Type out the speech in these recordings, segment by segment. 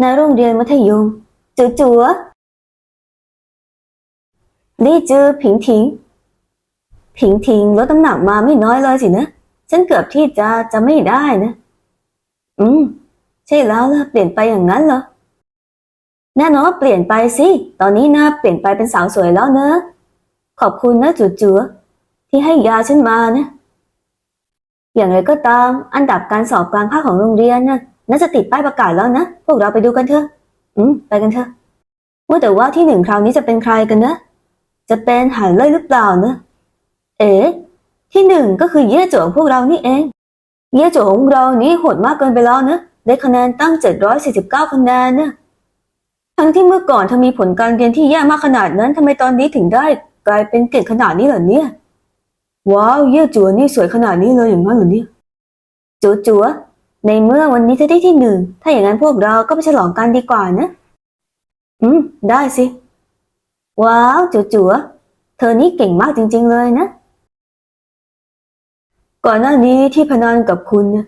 ในโรงเรียนมัธยมจือจัวลี่จือผิงถิง ผิงถิงลดน้ำหนักมาไม่น้อยเลยสินะ ฉันเกือบที่จะจะไม่ได้นะ อืม ใช่แล้วล่ะเปลี่ยนไปอย่างนั้นเหรอแน่นอนว่าเปลี่ยนไปสิ ตอนนี้นะเปลี่ยนไปเป็นสาวสวยแล้วเนอะ ขอบคุณนะจุจัวที่ให้ยาฉันมานะ อย่างไรก็ตาม อันดับการสอบกลางภาคของโรงเรียนนะ น่าจะติดป้ายประกาศแล้วนะ พวกเราไปดูกันเถอะ อืม ไปกันเถอะว่าแต่ว่าที่หนึ่งคราวนี้จะเป็นใครกันนะ จะเป็นหานเล่ยหรือเปล่านะ เอ๋ที่หนึ่งก็คือเย่โจของพวกเรานี่เอง เย่โจของเรานี่โหดมากเกินไปแล้วนะ ได้คะแนนตั้ง 749 คะแนนนะทั้งที่เมื่อก่อนเธอมีผลการเรียนที่แย่มากขนาดนั้นทำไมตอนนี้ถึงได้กลายเป็นเก่งขนาดนี้เหรอเนี่ย ว้าว เย่จัวนี่สวยขนาดนี้เลยอย่างนั้นเหรอเนี่ยจัวจัว ในเมื่อวันนี้เธอได้ที่หนึ่ง ถ้าอย่างนั้นพวกเราก็ไปฉลองกันดีกว่านะ อืม ได้สิ ว้าวจัวจัวเธอนี่เก่งมากจริง ๆ เลยนะ ก่อนหน้านี้ที่พนันกับคุณนะ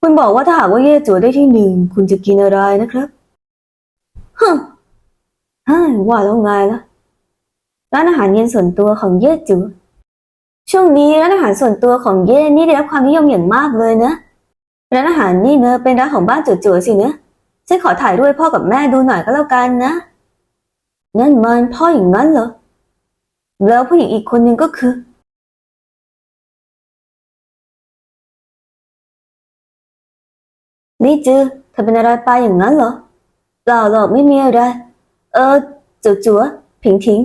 คุณบอกว่าถ้าหากว่าเย่จัวได้ที่หนึ่ง คุณจะกินอะไรนะครับฮึฮว่าแล้วไงล่ะ ร้านอาหารเย็นส่วนตัวของเย่จัวช่วงนี้ร้านอาหารส่วนตัวของเย่นี่ได้รับความนิยมอย่างมากเลยนะ ร้านอาหารนี่เนอะเป็นร้านของบ้านจัวๆสิเนอะฉันขอถ่ายด้วยพ่อกับแม่ดูหน่อยก็แล้วกันนะนั่นมันพ่ออย่างนั้นเหรอแล้วผู้หญิงอีกคนนึงก็คือ นี่จือเธอเป็นอะไรไปอย่างนั้นเหรอเปล่าหรอกไม่มีอะไร เออจัวจัวๆผิงถิง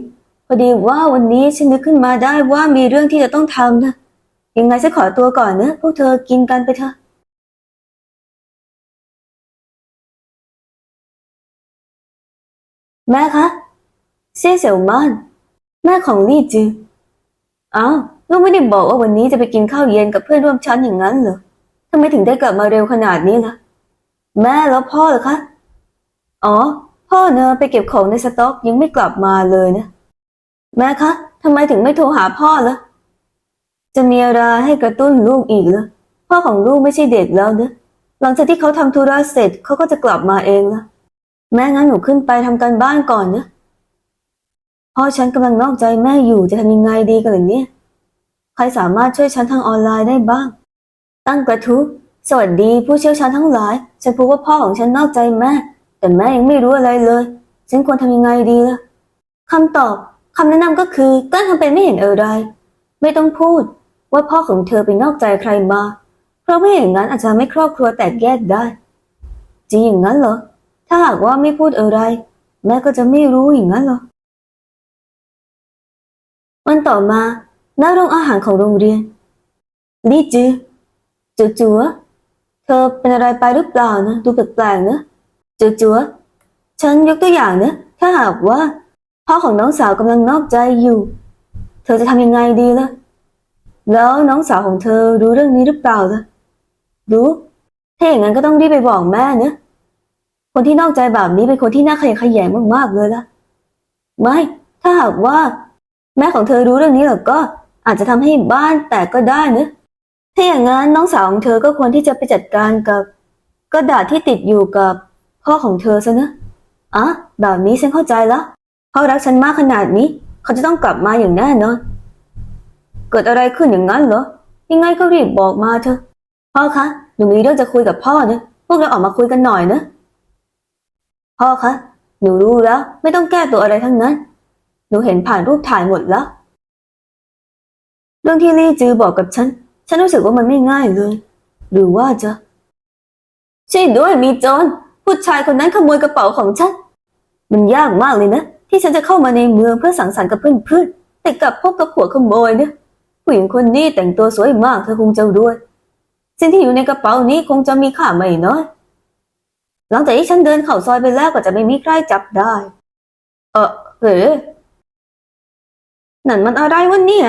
พอดีว่าวันนี้ฉันนึกขึ้นมาได้ว่ามีเรื่องที่จะต้องทำนะยังไงฉันขอตัวก่อนนะพวกเธอกินกันไปเถอะ แม่คะเซี่ยเสี่ยวมานแม่ของลี่จืออ้าวลูกไม่ได้บอกว่าวันนี้จะไปกินข้าวเย็นกับเพื่อนร่วมชั้นอย่างนั้นเหรอทำไมถึงได้กลับมาเร็วขนาดนี้ล่ะ แม่แล้วพ่อเหรอคะอ๋อ พ่อเนอะไปเก็บของในสต็อกยังไม่กลับมาเลยนะ แม่คะทำไมถึงไม่โทรหาพ่อล่ะจะมีอะไรให้กระตุ้นลูกอีกเหรอพ่อของลูกไม่ใช่เด็กแล้วนะหลังจากที่เขาทำธุระเสร็จเขาก็จะกลับมาเองละ แม่งั้นหนูขึ้นไปทำการบ้านก่อนนะพ่อฉันกำลังนอกใจแม่อยู่จะทำยังไงดีกันล่ะเนี่ย ใครสามารถช่วยฉันทางออนไลน์ได้บ้าง ตั้งกระทู้สวัสดีผู้เชี่ยวชาญทั้งหลาย ฉันพบว่าพ่อของฉันนอกใจแม่ แต่แม่ยังไม่รู้อะไรเลย ฉันควรทำยังไงดีล่ะคำตอบคำแนะนำก็คือกลั้นทำเป็นไม่เห็นอะไร ไม่ต้องพูดว่าพ่อของเธอไปนอกใจใครมา เพราะไม่อย่างนั้นอาจจะทำให้ครอบครัวแตกแยกได้จริงอย่างนั้นเหรอาหากว่าไม่พูดอะไร แม่ก็จะไม่รู้อย่างนั้นเหรอ วันต่อมาหน้าโรงอาหารของโรงเรียนลี่จือจัวจัวเธอเป็นอะไรไปหรือเปล่านะดูแปลกๆนะจัวจัวฉันยกตัวอย่างนะถ้าหากว่าพ่อของน้องสาวกำลังนอกใจอยู่ เธอจะทำยังไงดีล่ะ แล้วน้องสาวของเธอรู้เรื่องนี้หรือเปล่าล่ะ รู้ ถ้าอย่างนั้นก็ต้องรีบไปบอกแม่นะ คนที่นอกใจแบบนี้เป็นคนที่น่าขยะแขยงมากๆเลยล่ะ ไม่ ถ้าหากว่า แม่ของเธอรู้เรื่องนี้แล้วก็อาจจะทำให้บ้านแตกก็ได้นะถ้าอย่างนั้นน้องสาวของเธอก็ควรที่จะไปจัดการกับกระดาษที่ติดอยู่กับพ่อของเธอซะนะอะแบบนี้ฉันเข้าใจแล้วเขารักฉันมากขนาดนี้ เขาจะต้องกลับมาอย่างแน่นอน เกิดอะไรขึ้นอย่างนั้นเหรอ ยังไงก็รีบบอกมาเถอะ พ่อคะ หนูมีเรื่องจะคุยกับพ่อนะ พวกเราออกมาคุยกันหน่อยนะ พ่อคะ หนูรู้แล้ว ไม่ต้องแก้ตัวอะไรทั้งนั้น หนูเห็นผ่านรูปถ่ายหมดแล้ว เรื่องที่ลี่จือบอกกับฉัน ฉันรู้สึกว่ามันไม่ง่ายเลย หรือว่าจะช่วยด้วยมีโจรผู้ชายคนนั้นขโมยกระเป๋าของฉัน มันยากมากเลยนะ ที่ฉันจะเข้ามาในเมืองเพื่อสังสรรค์กับเพื่อนๆแต่กลับพบกับหัวขโมยเนี่ยผู้หญิงคนนี้แต่งตัวสวยมากเธอคงจะรวยสิ่งที่อยู่ในกระเป๋านี้คงจะมีค่าไม่น้อย ลังจากที่ฉันเดินเข่าซอยไปแล้วก็จะไม่มีใครจับได้ เออเฮ้นั่นมันอะไรวะเนี่ย